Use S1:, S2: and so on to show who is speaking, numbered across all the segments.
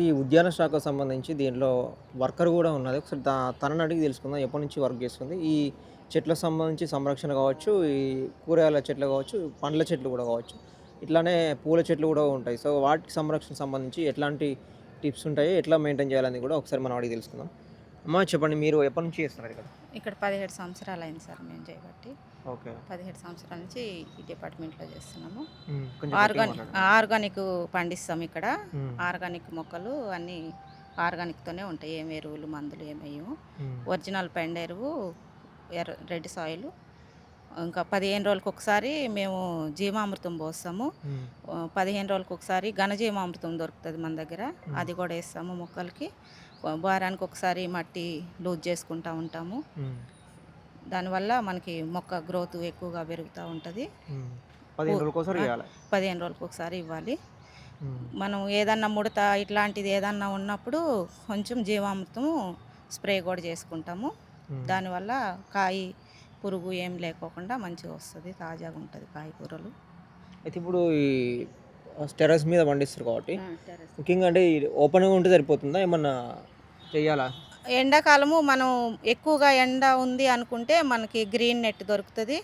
S1: ఈ ఉద్యాన శాఖకు సంబంధించి దీంట్లో వర్కర్ కూడా ఉన్నది. ఒకసారి దా- తనని అడిగి తెలుసుకుందాం. ఎప్పటి నుంచి వర్క్ చేస్తుంది? ఈ చెట్లకు సంబంధించి సంరక్షణ కావచ్చు ఈ కూరగాయల చెట్లు కావచ్చు పండ్ల చెట్లు కూడా కావచ్చు. ఇట్లానే పూల చెట్లు కూడా ఉంటాయి. సో వాటికి సంరక్షణ సంబంధించి ఎట్లాంటి టిప్స్ ఉంటాయి? ఎట్లా మెయింటైన్ చేయాలని కూడా ఒకసారి మనం అడిగి తెలుసుకుందాం. అమ్మ చెప్పండి. మీరు ఎప్పటి నుంచి చేస్తున్నారు ఇక్కడ
S2: ఇక్కడ పదిహేడు సంవత్సరాలు అయింది సార్ మేము చేయబట్టి
S1: ఓకే.
S2: పదిహేడు సంవత్సరాల నుంచి ఈ డిపార్ట్మెంట్లో చేస్తున్నాము. ఆర్గానిక్ ఆర్గానిక్ పండిస్తాం ఇక్కడ. ఆర్గానిక్ మొక్కలు అన్నీ ఆర్గానిక్తోనే ఉంటాయి. ఏం ఎరువులు మందులు ఏమేయము ఒరిజినల్ పెండ ఎరువు ఎర్ర రెడ్ సాయిల్. ఇంకా పదిహేను రోజులకు ఒకసారి మేము జీవామృతం పోస్తాము. పదిహేను రోజులకు ఒకసారి ఘనజీవామృతం దొరుకుతుంది మన దగ్గర. అది కూడా వేస్తాము మొక్కలకి. వారానికి ఒకసారి మట్టి లూజ్ చేసుకుంటూ ఉంటాము. దానివల్ల మనకి మొక్క గ్రోత్ ఎక్కువగా పెరుగుతూ ఉంటుంది.
S1: పదిహేను రోజులకు ఒకసారి
S2: ఇవ్వాలి. మనం ఏదన్నా ముడత ఇట్లాంటిది ఏదన్నా ఉన్నప్పుడు కొంచెం జీవామృతం స్ప్రే కూడా చేసుకుంటాము. దానివల్ల కాయ పురుగు ఏం లేకోకుండా మంచిగా వస్తుంది తాజాగా ఉంటుంది కాయకూరలు
S1: అయితే ఇప్పుడు ఈ టెర్రస్ మీద పండిస్తారు కాబట్టి. ముఖ్యంగా అంటే ఓపెన్గా ఉంటే సరిపోతుందా? ఏమన్నా చెయ్యాలా?
S2: ఎండాకాలము మనం ఎక్కువగా ఎండ ఉంది అనుకుంటే మనకి గ్రీన్ నెట్ దొరుకుతుంది?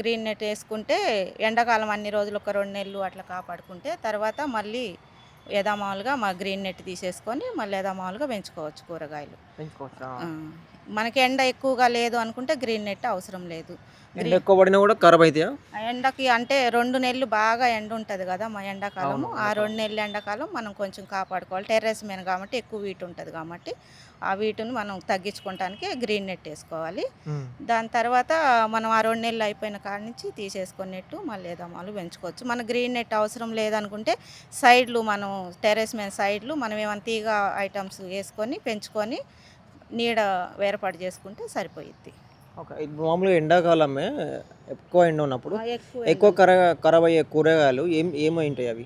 S2: గ్రీన్ నెట్ వేసుకుంటే ఎండాకాలం అన్ని రోజులు ఒక రెండు నెలలు అట్లా కాపాడుకుంటే తర్వాత మళ్ళీ యథామాములుగా మా గ్రీన్ నెట్ తీసేసుకొని మళ్ళీ యథామాములుగా పెంచుకోవచ్చు కూరగాయలు. మనకి ఎండ ఎక్కువగా లేదు అనుకుంటే గ్రీన్ నెట్ అవసరం లేదు.
S1: ఎండ ఎక్కువ పడినా కూడా ఖరాబ్ అవుతాయా
S2: ఎండకి అంటే రెండు నెలలు బాగా ఎండ ఉంటుంది కదా మా ఎండాకాలము ఆ. రెండు నెలలు ఎండాకాలం మనం కొంచెం కాపాడుకోవాలి. టెర్రస్ మీద కాబట్టి ఎక్కువ వీటు ఉంటుంది కాబట్టి ఆ వీటును మనం తగ్గించుకోవటానికి గ్రీన్ నెట్ వేసుకోవాలి. దాని తర్వాత మనం ఆ రెండు నెలలు అయిపోయిన కాడ నుంచి తీసేసుకొని నెట్టు మళ్ళీ ఏదమాలు పెంచుకోవచ్చు. మన గ్రీన్ నెట్ అవసరం లేదనుకుంటే సైడ్లు మనం టెర్రస్ మీద సైడ్లు మనం ఏమైనా తీగ ఐటమ్స్ వేసుకొని పెంచుకొని నీడ వేరపాటు చేసుకుంటే సరిపోయిద్ది.
S1: ఓకే. మామూలుగా ఎండాకాలమే ఎక్కువ ఎండ ఉన్నప్పుడు.
S2: ఎక్కువ
S1: ఖరా ఖరాబ్ అయ్యే కూరగాయలు ఏం ఏమై ఉంటాయి అవి?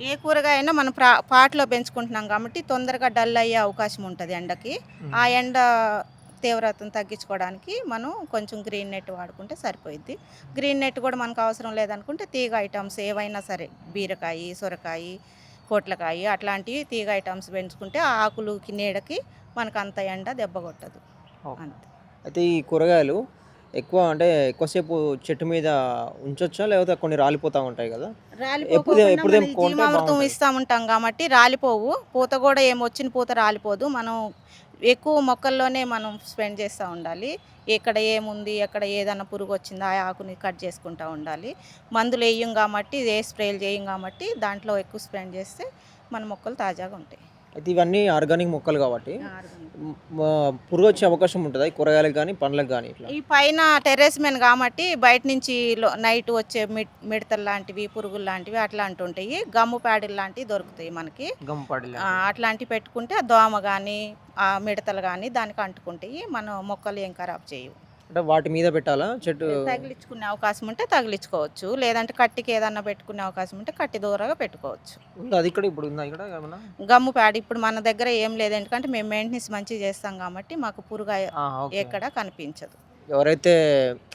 S2: ఏ కూరగాయ అయినా మనం ప్రా పాట్లో పెంచుకుంటున్నాం కాబట్టి తొందరగా డల్ అయ్యే అవకాశం ఉంటుంది ఎండకి. ఆ ఎండ తీవ్రతను తగ్గించుకోవడానికి మనం కొంచెం గ్రీన్ నెట్ వాడుకుంటే సరిపోయిద్ది. గ్రీన్ నెట్ కూడా మనకు అవసరం లేదనుకుంటే తీగ ఐటమ్స్ ఏవైనా సరే బీరకాయ సొరకాయ పొట్లకాయ అట్లాంటివి తీగ ఐటమ్స్ పెంచుకుంటే ఆ ఆకులుకి నీడకి మనకు అంత ఎండ దెబ్బ కొట్టదు. అంతే.
S1: అయితే ఈ కూరగాయలు ఎక్కువ అంటే ఎక్కువసేపు చెట్టు మీద ఉంచొచ్చా? లేకపోతే కొన్ని రాలిపోతూ ఉంటాయి కదా?
S2: జీవామృతం
S1: బాగుంటది?
S2: ఇస్తూ ఉంటాం కాబట్టి రాలిపోవు. పూత కూడా ఏం వచ్చిన పూత రాలిపోదు. మనం ఎక్కువ మొక్కల్లోనే మనం స్పెండ్ చేస్తూ ఉండాలి. ఎక్కడ ఏముంది ఎక్కడ ఏదైనా పురుగు వచ్చిందా ఆ ఆకుని కట్ చేసుకుంటూ ఉండాలి. మందులు వేయం కాబట్టి ఏ స్ప్రేలు చేయం కాబట్టి దాంట్లో ఎక్కువ స్పెండ్ చేస్తే మన మొక్కలు తాజాగా ఉంటాయి.
S1: అయితే ఇవన్నీ ఆర్గానిక్ మొక్కలు కాబట్టి పురుగు వచ్చే అవకాశం ఉంటుందా కూరగాయలకు కానీ పండ్లకు కానీ ఇట్లా.
S2: ఈ పైన టెర్రస్ మీద కాబట్టి బయట నుంచి నైట్ వచ్చే మిడ్ మిడతలు లాంటివి పురుగులు లాంటివి అట్లాంటివి ఉంటాయి. గమ్ము ప్యాడీలు లాంటివి దొరుకుతాయి మనకి.
S1: గంపడి
S2: ఆ, అట్లాంటివి పెట్టుకుంటే దోమ కానీ ఆ మిడతలు కానీ దానికి అంటుకుంటాయి. మన మొక్కలు ఏం ఖరాబ్ చేయవు.
S1: అంటే వాటి మీద పెట్టాలా? చెట్టు
S2: తగిలించుకునే అవకాశం ఉంటే తగిలించుకోవచ్చు. లేదంటే కట్టికి ఏదన్నా పెట్టుకునే అవకాశం ఉంటే కట్టి దూరంగా పెట్టుకోవచ్చు.
S1: ఉందా? అది ఇక్కడ ఇప్పుడు ఉందా? ఇక్కడ ఏమన్నా?
S2: గమ్ము ప్యాడ్ ఇప్పుడు మన దగ్గర ఏం లేదు. ఎందుకంటే మేము మెయింటెనెన్స్ మంచిగా చేస్తాం కాబట్టి మాకు పురుగు. ఎక్కడ కనిపించదు.
S1: ఎవరైతే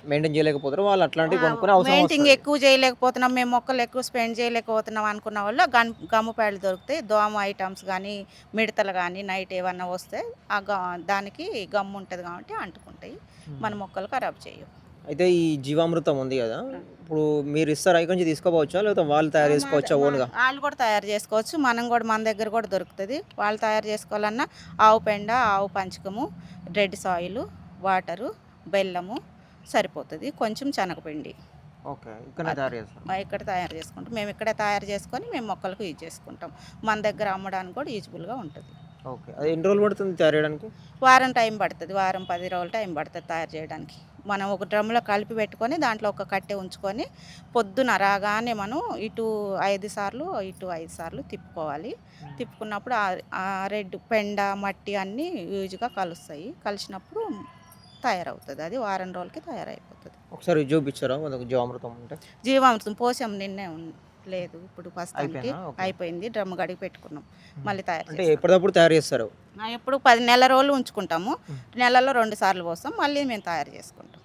S1: మెయింటైన్ చేయలేకపోతారో వాళ్ళు అట్లాంటివి కొనుక్కునే అవసరం
S2: మెయింటింగ్
S1: వస్తది.
S2: ఎక్కువ చేయలేకపోతున్నాం మేము మొక్కలు ఎక్కువ స్పెండ్ చేయలేకపోతున్నాం అనుకున్న వాళ్ళు గన్ గమ్ము ప్యాడ్లు దొరుకుతాయి దోమ ఐటమ్స్ కానీ మిడతలు కానీ నైట్ ఏమన్నా వస్తే ఆ గా దానికి గమ్ము ఉంటుంది కాబట్టి అంటుకుంటాయి. మన మొక్కలు ఖరాబ్ చేయవు.
S1: అయితే ఈ జీవామృతం ఉంది కదా ఇప్పుడు మీరు ఇస్తారా ఇక్కడ నుంచి తీసుకోపోవచ్చా? లేకపోతే వాళ్ళు తయారు చేసుకోవచ్చా ఓన్గా?
S2: వాళ్ళు కూడా తయారు చేసుకోవచ్చు మనం కూడా మన దగ్గర కూడా దొరుకుతుంది. వాళ్ళు తయారు చేసుకోవాలన్నా ఆవు పెండ ఆవు పంచకము రెడ్ సాయిల్ వాటరు బెల్లము సరిపోతుంది. కొంచెం శనగపిండి.
S1: ఓకే. ఇక్కడ తయారు
S2: చేసుకుంటాం. మేము ఇక్కడే తయారు చేసుకొని మేము మొక్కలకు యూజ్ చేసుకుంటాం. మన దగ్గర అమ్మడానికి కూడా యూజ్ఫుల్గా ఉంటుంది.
S1: ఓకే. అది ఎన్ని రోజులు పడుతుంది తయారు చేయడానికి?
S2: వారం టైం పడుతుంది. వారం పది రోజులు టైం పడుతుంది తయారు చేయడానికి. మనం ఒక డ్రమ్లో కలిపి పెట్టుకొని దాంట్లో ఒక కట్టె ఉంచుకొని పొద్దున రాగానే మనం ఇటు ఐదు సార్లు ఇటు ఐదు సార్లు తిప్పుకోవాలి. తిప్పుకున్నప్పుడు ఆ- ఆ రెడ్ పెండ మట్టి అన్నీ యూజ్గా కలుస్తాయి. కలిసినప్పుడు తయారవుతుంది. అది వారం రోజులకి తయారైపోతుంది.
S1: ఒకసారి చూపించారా జీవామృతం ఉంటే?
S2: జీవామృతం పోసాం నిన్నే లేదు ఇప్పుడు ప్రస్తుతానికి
S1: అయిపోయిందా?
S2: డ్రమ్ గడిగి పెట్టుకున్నాం. మళ్ళీ తయారు
S1: అంటే. ఎప్పటికప్పుడు తయారు చేస్తారు?
S2: ఎప్పుడు పది నెల రోజులు ఉంచుకుంటాము. నెలలో రెండు సార్లు పోస్తాం. మళ్ళీ మేము తయారు చేసుకుంటాం.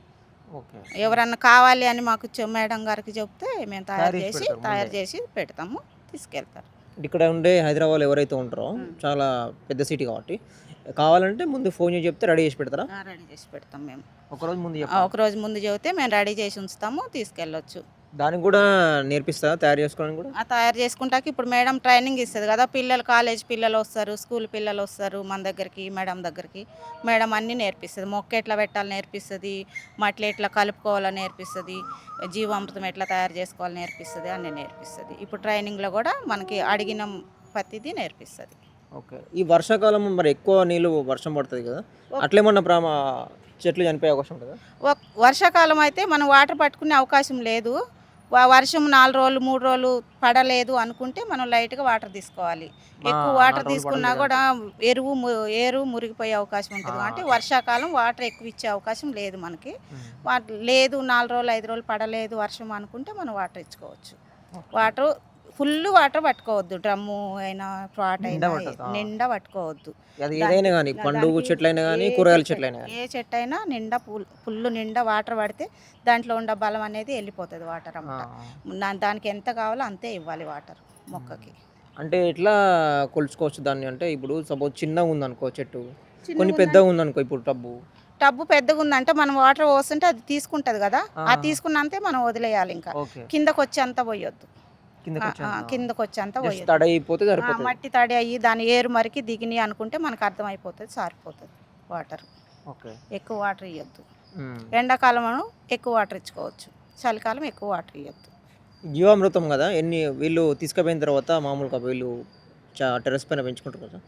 S1: ఓకే.
S2: ఎవరన్నా కావాలి అని మాకు మేడం గారికి చెప్తే మేము తయారు
S1: చేసి
S2: తయారు. చేసి పెడతాము. తీసుకెళ్తారు.
S1: ఇక్కడ ఉండే హైదరాబాద్ ఎవరైతే ఉంటారో చాలా పెద్ద సిటీ కాబట్టి కావాలంటే ముందు ఫోన్ చేసి చెప్తే రెడీ చేసి పెడతారా?
S2: రెడీ చేసి పెడతాం మేము.
S1: ఒకరోజు ముందు
S2: ఆ,
S1: చెప్పాలి
S2: ఒక రోజు ముందు చెబితే మేము రెడీ చేసి ఉంచుతాము తీసుకెళ్ళొచ్చు.
S1: దానికి కూడా నేర్పిస్తా తయారు చేసుకోవడానికి కూడా?
S2: ఆ తయారు చేసుకుంటాక ఇప్పుడు మేడం ట్రైనింగ్ ఇస్తుంది కదా పిల్లలు కాలేజ్ పిల్లలు వస్తారు స్కూల్ పిల్లలు వస్తారు మన దగ్గరికి మేడం దగ్గరికి. మేడం అన్నీ నేర్పిస్తుంది. మొక్క ఎట్లా పెట్టాలి నేర్పిస్తుంది మట్లు ఎట్లా కలుపుకోవాలో నేర్పిస్తుంది జీవామృతం ఎట్లా తయారు చేసుకోవాలో నేర్పిస్తుంది అన్నీ నేర్పిస్తుంది. ఇప్పుడు ట్రైనింగ్లో కూడా మనకి అడిగిన ప్రతిదీ నేర్పిస్తుంది.
S1: ఓకే. ఈ వర్షాకాలం మరి ఎక్కువ నీళ్ళు వర్షం పడుతుంది కదా అట్లేమన్నా ప్రామ చెట్లు చనిపోయే అవకాశం ఉంటుందా?
S2: వర్షాకాలం అయితే మనం వాటర్ పట్టుకునే అవకాశం లేదు. వర్షం నాలుగు రోజులు మూడు రోజులు పడలేదు అనుకుంటే మనం లైట్గా వాటర్ తీసుకోవాలి. ఎక్కువ వాటర్ తీసుకున్నా కూడా ఎరువు ఎరువు మురిగిపోయే అవకాశం ఉంటుంది. కాబట్టి వర్షాకాలం వాటర్ ఎక్కువ ఇచ్చే అవకాశం లేదు మనకి. లేదు నాలుగు రోజులు ఐదు రోజులు పడలేదు వర్షం అనుకుంటే మనం వాటర్ ఇచ్చుకోవచ్చు. వాటర్ ఫుల్ వాటర్ పట్టుకోవద్దు. డ్రమ్ము అయినా
S1: నిండా
S2: అయినా? నిండా పట్టుకోవద్దు.
S1: అది ఏదైనా కానీ పండు
S2: దానికి
S1: చెట్లైనా కానీ కూరగాయల చెట్లైనా కానీ.
S2: ఏ చెట్టు అయినా నిండా ఫుల్ నిండా వాటర్ పడితే దాంట్లో ఉండే బలం అనేది వెళ్ళిపోతుంది వాటర్ నా- దానికి ఎంత కావాలో అంతే ఇవ్వాలి వాటర్ మొక్కకి.
S1: అంటే ఎట్లా కొలుచుకోవచ్చు దాన్ని? అంటే ఇప్పుడు సపోజ్ చిన్నగా ఉందనుకో చెట్టు. కొన్ని పెద్దగా ఉందనుకో ఇప్పుడు టబ్బు.
S2: టబ్బు పెద్దగా ఉందంటే మనం వాటర్ పోస్తుంటే అది తీసుకుంటది కదా?
S1: ఆ.
S2: తీసుకున్నంతే మనం వదిలేయాలి ఇంకా. కిందకు వచ్చి అంత పోయొద్దు.
S1: కిందకి
S2: ఆ,
S1: సరిపోతుంది.
S2: మట్టి తడి అయ్యి దాని ఏరు మరికి దిగిని అనుకుంటే మనకు అర్థమైపోతుంది సారిపోతుంది వాటర్.
S1: ఓకే.
S2: ఎక్కువ వాటర్ ఇవ్వద్దు ఎండాకాలం ఎక్కువ వాటర్ ఇచ్చుకోవచ్చు. చలికాలం ఎక్కువ వాటర్ ఇవ్వద్దు
S1: జీవామృతం కదా ఎన్ని వీళ్ళు తీసుకుపోయిన తర్వాత మామూలుగా వీళ్ళు టెరెస్ పైన పెంచుకుంటారు కదా.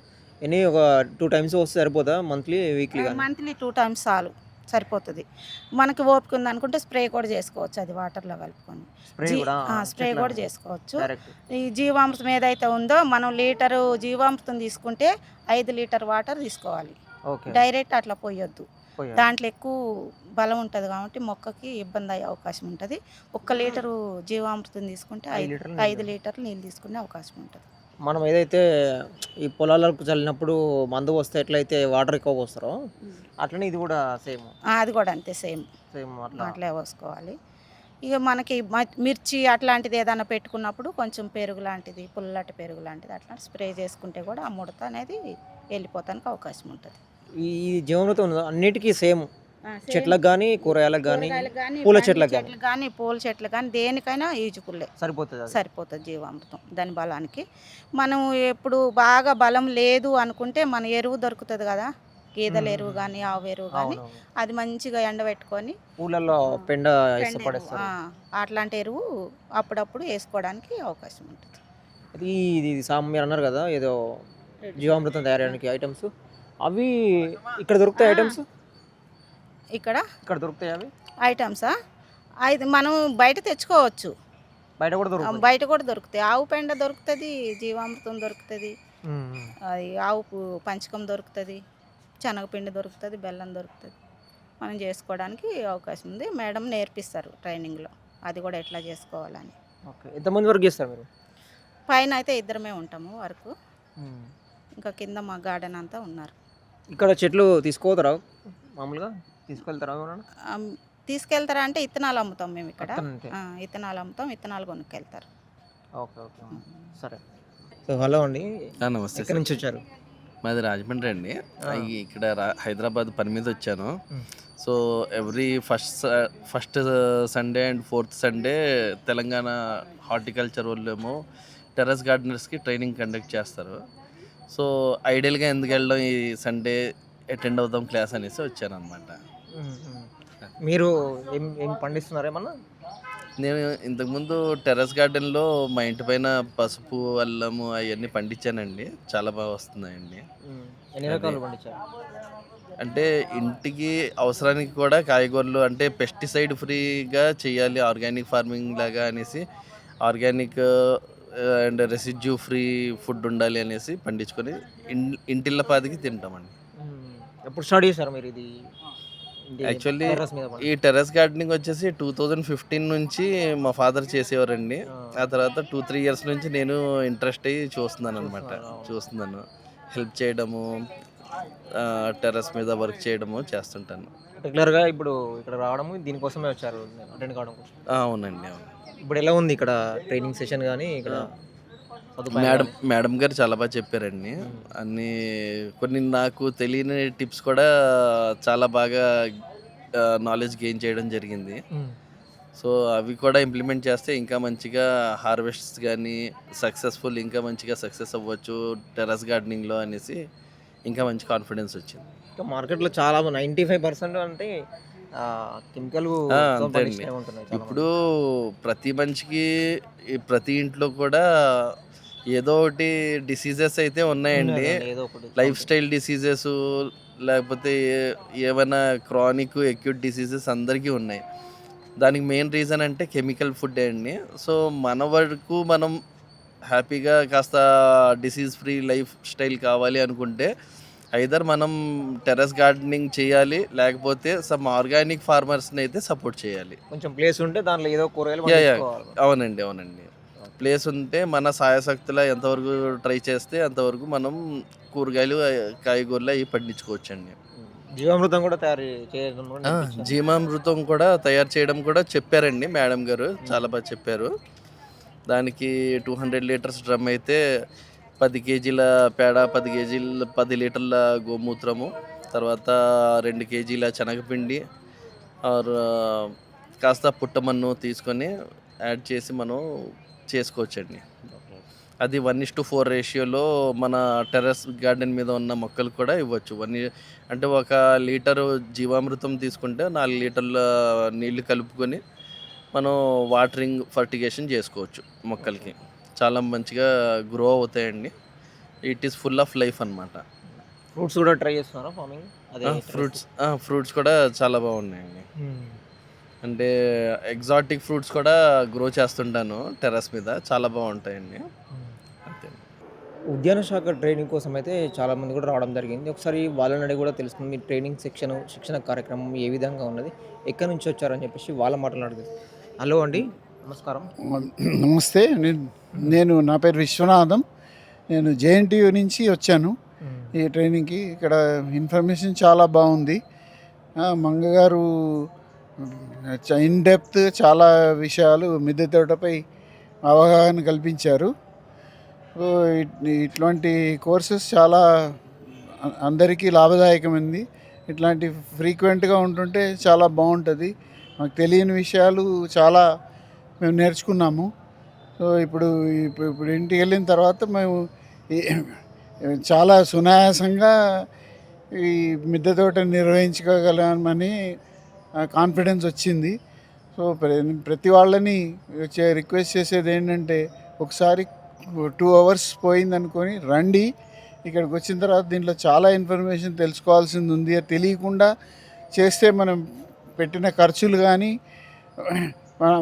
S1: ఎన్ని ఒక టూ టైమ్స్ వస్తే సరిపోదా monthly weekly
S2: monthly two times చాలు. సరిపోతుంది. మనకి ఓపిక ఉంది అనుకుంటే స్ప్రే కూడా చేసుకోవచ్చు అది వాటర్లో కలుపుకొని.
S1: స్ప్రే కూడా
S2: చేసుకోవచ్చు. ఈ జీవామృతం ఏదైతే ఉందో మనం లీటరు జీవామృతం తీసుకుంటే ఐదు లీటర్ వాటర్ తీసుకోవాలి. డైరెక్ట్ అట్లా పోయొద్దు. దాంట్లో ఎక్కువ బలం ఉంటుంది కాబట్టి మొక్కకి ఇబ్బంది అయ్యే అవకాశం ఉంటుంది. ఒక్క లీటరు జీవామృతం తీసుకుంటే
S1: ఐదు
S2: ఐదు.
S1: లీటర్లు నీళ్ళు
S2: తీసుకునే అవకాశం ఉంటుంది.
S1: మనం ఏదైతే ఈ పొలాలకు చల్లినప్పుడు మందు వస్తే ఎట్లయితే వాటర్ ఎక్కువ పోస్తారో అట్లనే ఇది కూడా సేమ్.
S2: అది కూడా అంతే సేమ్.
S1: సేమ్ అట్లా.
S2: అట్లే పోసుకోవాలి. ఇక మనకి మిర్చి అట్లాంటిది ఏదైనా పెట్టుకున్నప్పుడు కొంచెం పెరుగు లాంటిది పుల్లటి పెరుగు లాంటిది అట్లా స్ప్రే చేసుకుంటే కూడా ఆ ముడత అనేది వెళ్ళిపోతానికి అవకాశం ఉంటుంది.
S1: ఈ జీవామృతం ఉందో అన్నిటికీ సేమ్. చెట్లకు కానీ కూరగాయలకు కానీ పూల చెట్లకు
S2: కానీ పూల చెట్లు కానీ దేనికైనా యూజ్ఫుల్లే
S1: సరిపోతుంది
S2: సరిపోతుంది జీవామృతం దాని బలానికి. మనం ఎప్పుడు బాగా బలం లేదు అనుకుంటే మన ఎరువు దొరుకుతుంది కదా. గేదెల. ఎరువు కానీ ఆవు ఎరువు కానీ. అది మంచిగా ఎండబెట్టుకొని
S1: పూలల్లో పెండ
S2: అట్లాంటి ఎరువు అప్పుడప్పుడు వేసుకోవడానికి అవకాశం ఉంటుంది.
S1: ఇది ఇది సామ్ మీరు అన్నారు కదా ఏదో జీవామృతం తయారు చేయడానికి ఐటమ్స్. అవి ఇక్కడ దొరుకుతాయి. ఐటమ్స్?
S2: ఇక్కడ.
S1: ఇక్కడ దొరుకుతాయి అవి?
S2: ఐటమ్సా అది మనం బయట తెచ్చుకోవచ్చు.
S1: బయట కూడా దొరుకుతాయి.
S2: బయట కూడా దొరుకుతాయి. ఆవు పెండ దొరుకుతుంది జీవామృతం దొరుకుతుంది. అది ఆవు పంచకం దొరుకుతుంది శనగపిండి దొరుకుతుంది బెల్లం దొరుకుతుంది. మనం చేసుకోవడానికి అవకాశం ఉంది. మేడం నేర్పిస్తారు ట్రైనింగ్లో అది కూడా ఎట్లా చేసుకోవాలని.
S1: ఓకే. ఎంతమంది వరకు చేస్తారు మీరు?
S2: పైన అయితే ఇద్దరమే ఉంటాము వరకు. ఇంకా కింద మా గార్డెన్ అంతా ఉన్నారు.
S1: ఇక్కడ చెట్లు తీసుకోతారా మామూలుగా? తీసుకెళ్తారా
S2: తీసుకెళ్తారా అంటే ఇత్తనాలు అమ్ముతాం మేము ఇక్కడ. ఇత్తనాలు అమ్ముతాం ఇత్తనాలు కొనుక్కెళ్తారు.
S1: ఓకే ఓకే సరే. సో హలో అండి.
S3: నమస్తే
S1: ఎక్కడి
S3: సార్.
S1: నుంచి వచ్చారు?
S3: మాది రాజమండ్రి అండి. ఇక్కడ హైదరాబాద్ పని మీద వచ్చాను. So every first first Sunday and fourth Sunday Telangana horticulture వాళ్ళు ఏమో టెర్రస్ గార్డెనర్స్కి ట్రైనింగ్ కండక్ట్ చేస్తారు. సో ఐడియల్గా ఎందుకు వెళ్ళడం ఈ సండే అటెండ్ అవుదాం క్లాస్ అనేసి వచ్చాను అనమాట.
S1: మీరు ఏం ఏం పండిస్తున్నారు ఏమన్నా
S3: నేను ఇంతకుముందు టెర్రస్ గార్డెన్లో మా ఇంటి పైన పసుపు అల్లము అవన్నీ పండించానండి చాలా బాగా వస్తున్నాయండి.
S1: ఎన్ని రకాలు పండించారు
S3: అంటే ఇంటికి అవసరానికి కూడా కాయగూరలు అంటే పెస్టిసైడ్ ఫ్రీగా చేయాలి ఆర్గానిక్ ఫార్మింగ్ లాగా అనేసి organic and residue free food ఉండాలి అనేసి పండించుకొని ఇంటిళ్ళ పాదికి తింటామండి.
S1: ఎప్పుడు స్టార్ట్ చేశారు మీరు ఇది? మీద
S3: ఈ? టెర్రస్ గార్డెనింగ్ వచ్చేసి టూ థౌజండ్ ఫిఫ్టీన్ నుంచి మా ఫాదర్ చేసేవారండి.
S1: ఆ.
S3: తర్వాత టూ త్రీ ఇయర్స్ నుంచి నేను ఇంట్రెస్ట్ అయ్యి చూస్తున్నాను అనమాట. చూస్తున్నాను హెల్ప్ చేయడము టెర్రస్ మీద వర్క్ చేయడము చేస్తుంటాను.
S1: రెగ్యులర్గా ఇప్పుడు ఇక్కడ రావడము దీనికోసమే వచ్చారు అటెండ్ కావడం
S3: అవునండి అవును.
S1: ఇప్పుడు ఎలా ఉంది ఇక్కడ ట్రైనింగ్ సెషన్ కానీ ఇక్కడ
S3: మేడం? మేడం గారు చాలా బాగా చెప్పారండి అన్ని కొన్ని నాకు తెలియని టిప్స్ కూడా చాలా బాగా నాలెడ్జ్ గెయిన్ చేయడం జరిగింది. సో అవి కూడా ఇంప్లిమెంట్ చేస్తే ఇంకా మంచిగా హార్వెస్ట్స్ కానీ సక్సెస్ఫుల్ ఇంకా మంచిగా సక్సెస్ అవ్వచ్చు టెర్రస్ గార్డెనింగ్లో అనేసి ఇంకా మంచి కాన్ఫిడెన్స్ వచ్చింది
S1: ఇంకా మార్కెట్లో చాలా నైంటీ ఫైవ్ పర్సెంట్ అంటే కెమికల్
S3: ఆ, అంతే అండి. ఇప్పుడు ప్రతి మనిషికి ప్రతి ఇంట్లో కూడా ఏదో ఒకటి డిసీజెస్ అయితే ఉన్నాయండి. లైఫ్ స్టైల్ డిసీజెస్ లేకపోతే ఏమైనా క్రానిక్ అక్యూట్ డిసీజెస్ అందరికీ ఉన్నాయి. దానికి మెయిన్ రీజన్ అంటే కెమికల్ ఫుడ్ అండి. సో మన వరకు మనం హ్యాపీగా కాస్త డిసీజ్ ఫ్రీ లైఫ్ స్టైల్ కావాలి అనుకుంటే ఐదర్ మనం టెర్రస్ గార్డెనింగ్ చేయాలి లేకపోతే సమ్ ఆర్గానిక్ ఫార్మర్స్ని అయితే సపోర్ట్ చేయాలి.
S1: కొంచెం ప్లేస్ ఉంటే దాంట్లో ఏదో కూరగాయలు.
S3: అవునండి అవునండి. ప్లేస్ ఉంటే మన సాయశక్తుల ఎంతవరకు ట్రై చేస్తే అంతవరకు మనం కూరగాయలు కాయగూరలు అవి పండించుకోవచ్చండి.
S1: జీవామృతం కూడా తయారు చేయడం.
S3: జీవామృతం కూడా తయారు చేయడం కూడా చెప్పారండి మేడం గారు. చాలా బాగా చెప్పారు. దానికి టూ హండ్రెడ్ లీటర్స్ డ్రమ్ అయితే పది కేజీల పేడ పది కేజీల పది లీటర్ల గోమూత్రము తర్వాత రెండు కేజీల శనగపిండి ఆర్ కాస్త పుట్టమన్ను తీసుకొని యాడ్ చేసి మనం చేసుకోవచ్చండి. అది వన్ ఇస్ టు ఫోర్ రేషియోలో మన టెర్రస్ గార్డెన్ మీద ఉన్న మొక్కలు కూడా ఇవ్వచ్చు. వన్ అంటే ఒక లీటరు జీవామృతం తీసుకుంటే నాలుగు లీటర్ల నీళ్ళు కలుపుకొని మనం వాటరింగ్ ఫర్టిగేషన్ చేసుకోవచ్చు మొక్కలకి. చాలా మంచిగా గ్రో అవుతాయండి. It is full of life అనమాట
S1: ఫ్రూట్స్ కూడా ట్రై చేస్తున్నారా ఫార్మింగ్?
S3: ఫ్రూట్స్ ఫ్రూట్స్ కూడా చాలా బాగున్నాయండి. అంటే ఎగ్జాటిక్ ఫ్రూట్స్ కూడా గ్రో చేస్తుంటాను టెర్రస్ మీద. చాలా బాగుంటాయండి. అంతే.
S1: ఉద్యాన శాఖ ట్రైనింగ్ కోసం అయితే చాలా మంది కూడా రావడం జరిగింది. ఒకసారి వాళ్ళని అడిగి కూడా తెలుస్తుంది మీ ట్రైనింగ్ శిక్షణ శిక్షణ కార్యక్రమం ఏ విధంగా ఉన్నది? ఎక్కడి నుంచి వచ్చారని చెప్పేసి వాళ్ళ మాటలు అడుగుతుంది హలో అండి. నమస్కారం.
S4: నమస్తే. నేను నేను నా పేరు విశ్వనాథం. నేను జేఎన్టీయూ నుంచి వచ్చాను. ఈ ట్రైనింగ్కి ఇక్కడ ఇన్ఫర్మేషన్ చాలా బాగుంది. ఆ, మంగ గారు ఇన్ డెప్త్ చాలా విషయాలు మిద్దె తోటపై అవగాహన కల్పించారు. ఇటువంటి ఇట్లాంటి కోర్సెస్ చాలా అందరికీ లాభదాయకమైంది. ఇట్లాంటి ఫ్రీక్వెంట్గా ఉంటుంటే చాలా బాగుంటుంది. మాకు తెలియని విషయాలు చాలా మేము నేర్చుకున్నాము. సో ఇప్పుడు ఇప్పుడు ఇప్పుడు ఇంటికి వెళ్ళిన తర్వాత మేము చాలా సునాయాసంగా ఈ మిద్దె తోట నిర్వహించుకోగలమని కాన్ఫిడెన్స్ వచ్చింది. సో ప్రతి వాళ్ళని రిక్వెస్ట్ చేసేది ఏంటంటే ఒకసారి టూ అవర్స్ పోయింది అనుకొని రండి ఇక్కడికి వచ్చిన తర్వాత దీంట్లో చాలా ఇన్ఫర్మేషన్ తెలుసుకోవాల్సింది ఉంది. అది తెలియకుండా చేస్తే మనం పెట్టిన ఖర్చులు కానీ మన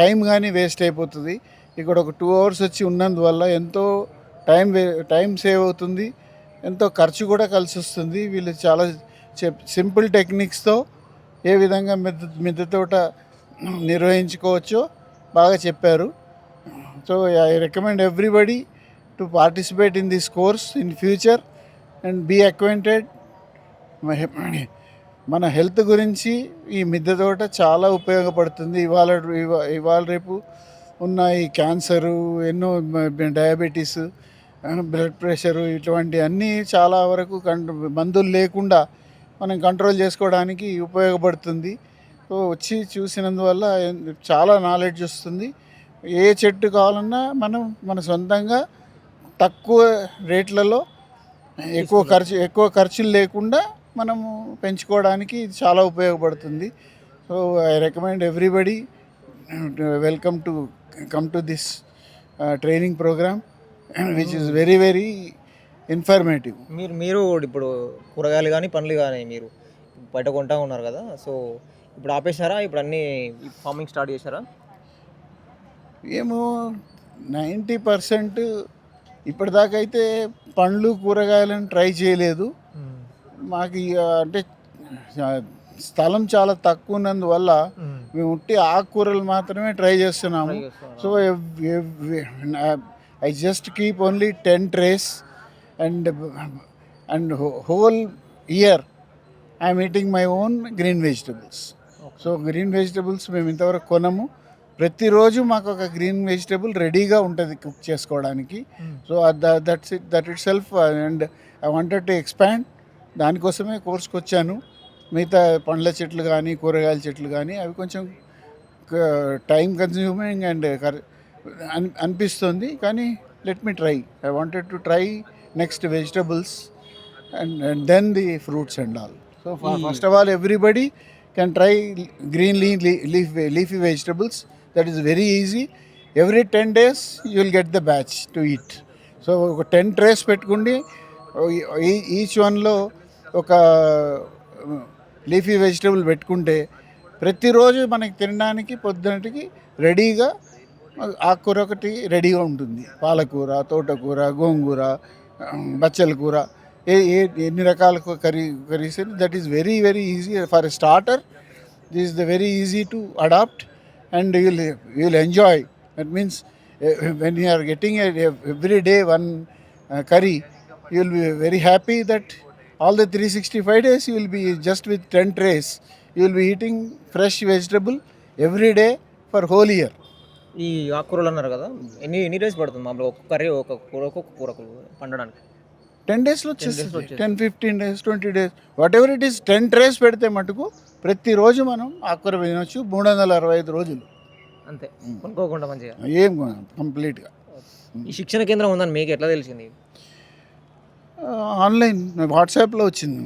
S4: టైం కానీ వేస్ట్ అయిపోతుంది. ఇక్కడ ఒక టూ అవర్స్ వచ్చి ఉన్నందువల్ల ఎంతో టైం వే టైం సేవ్ అవుతుంది. ఎంతో ఖర్చు కూడా కలిసి వస్తుంది వీళ్ళు చాలా చెప్ సింపుల్ టెక్నిక్స్తో ఏ విధంగా మిద్దె మిద్దె తోట నిర్వహించుకోవచ్చో బాగా చెప్పారు. So I recommend everybody to participate in this course in future and be acquainted మన హెల్త్ గురించి ఈ మిద్దె తోట చాలా ఉపయోగపడుతుంది. ఇవాళ ఇవా- ఇవాళ రేపు ఉన్న ఈ క్యాన్సరు ఎన్నో డయాబెటీస్ బ్లడ్ ప్రెషరు ఇటువంటి అన్నీ చాలా వరకు కంట్రో మందులు లేకుండా మనం కంట్రోల్ చేసుకోవడానికి ఉపయోగపడుతుంది. సో వచ్చి చూసినందువల్ల చాలా నాలెడ్జ్ వస్తుంది. ఏ చెట్టు కావాలన్నా మనం మన సొంతంగా తక్కువ రేట్లలో ఎక్కువ ఖర్చు ఎక్కువ ఖర్చులు లేకుండా మనము పెంచుకోవడానికి ఇది చాలా ఉపయోగపడుతుంది. So I recommend everybody welcome to come to this training programme which is very very informative
S1: మీరు మీరు ఇప్పుడు కూరగాయలు కానీ పండ్లు కానీ మీరు బయట కొంటా ఉన్నారు కదా సో ఇప్పుడు ఆపేశారా? ఇప్పుడు అన్ని ఫార్మింగ్ స్టార్ట్ చేశారా?
S4: ఏమో నైంటీ పర్సెంట్ ఇప్పటిదాకా అయితే పండ్లు కూరగాయలను ట్రై చేయలేదు. మాకు అంటే స్థలం చాలా తక్కువ ఉన్నందువల్ల మేము. ఉట్టి ఆకుకూరలు మాత్రమే ట్రై చేస్తున్నాము. So I just keep only ten trays. And and whole year I'm eating my own green vegetables so green vegetables మేము ఇంతవరకు కొనము. ప్రతిరోజు మాకు ఒక గ్రీన్ వెజిటేబుల్ రెడీగా ఉంటుంది కుక్ చేసుకోవడానికి. So that's it that itself and I wanted to expand దానికోసమే కోర్స్కి వచ్చాను. మిగతా పండ్ల చెట్లు కానీ కూరగాయల చెట్లు కానీ అవి కొంచెం టైం కన్జ్యూమింగ్ అండ్ అనిపిస్తుంది. కానీ let me try I wanted to try next vegetables and and then the fruits and all so first of all everybody can try green leaf leafy vegetables that is very easy every ten days you will get the batch to eat so ఒక ten trays పెట్టుకుండి. Each వన్లో ఒక leafy vegetable పెట్టుకుంటే ప్రతిరోజు మనకి తినడానికి పొద్దునటికి రెడీగా ఆకుకూర ఒకటి రెడీగా ఉంటుంది. పాలకూర తోటకూర గోంగూర బచ్చల కూర ఏ ఏ ఎన్ని రకాల కూ- curry curries that is very very easy for starter this is the very easy to adopt and you'll you'll enjoy that means when you are getting every day one curry you will be very happy that all the 365 days you will be just with 10 trays you will be eating fresh vegetable every day for whole year
S1: ఈ ఆకుకూరలు అన్నారు కదా ఎన్ని ఎన్ని days పడుతుంది మామూలుగా ఒక్క curry ఒక కూర ఒక్కొక్క కూరకు పండడానికి?
S4: 10 డేస్లో వచ్చేస్తుంది. Ten fifteen days twenty days whatever it is ten trays పెడితే మటుకు ప్రతిరోజు మనం ఆకుకూర తినొచ్చు మూడు వందల అరవై ఐదు రోజులు.
S1: అంతే. కొనుక్కోకుండా మంచిగా.
S4: ఏం కంప్లీట్గా.
S1: ఈ శిక్షణ కేంద్రం ఉందని మీకు ఎట్లా తెలిసింది?
S4: ఆన్లైన్ వాట్సాప్లో వచ్చింది.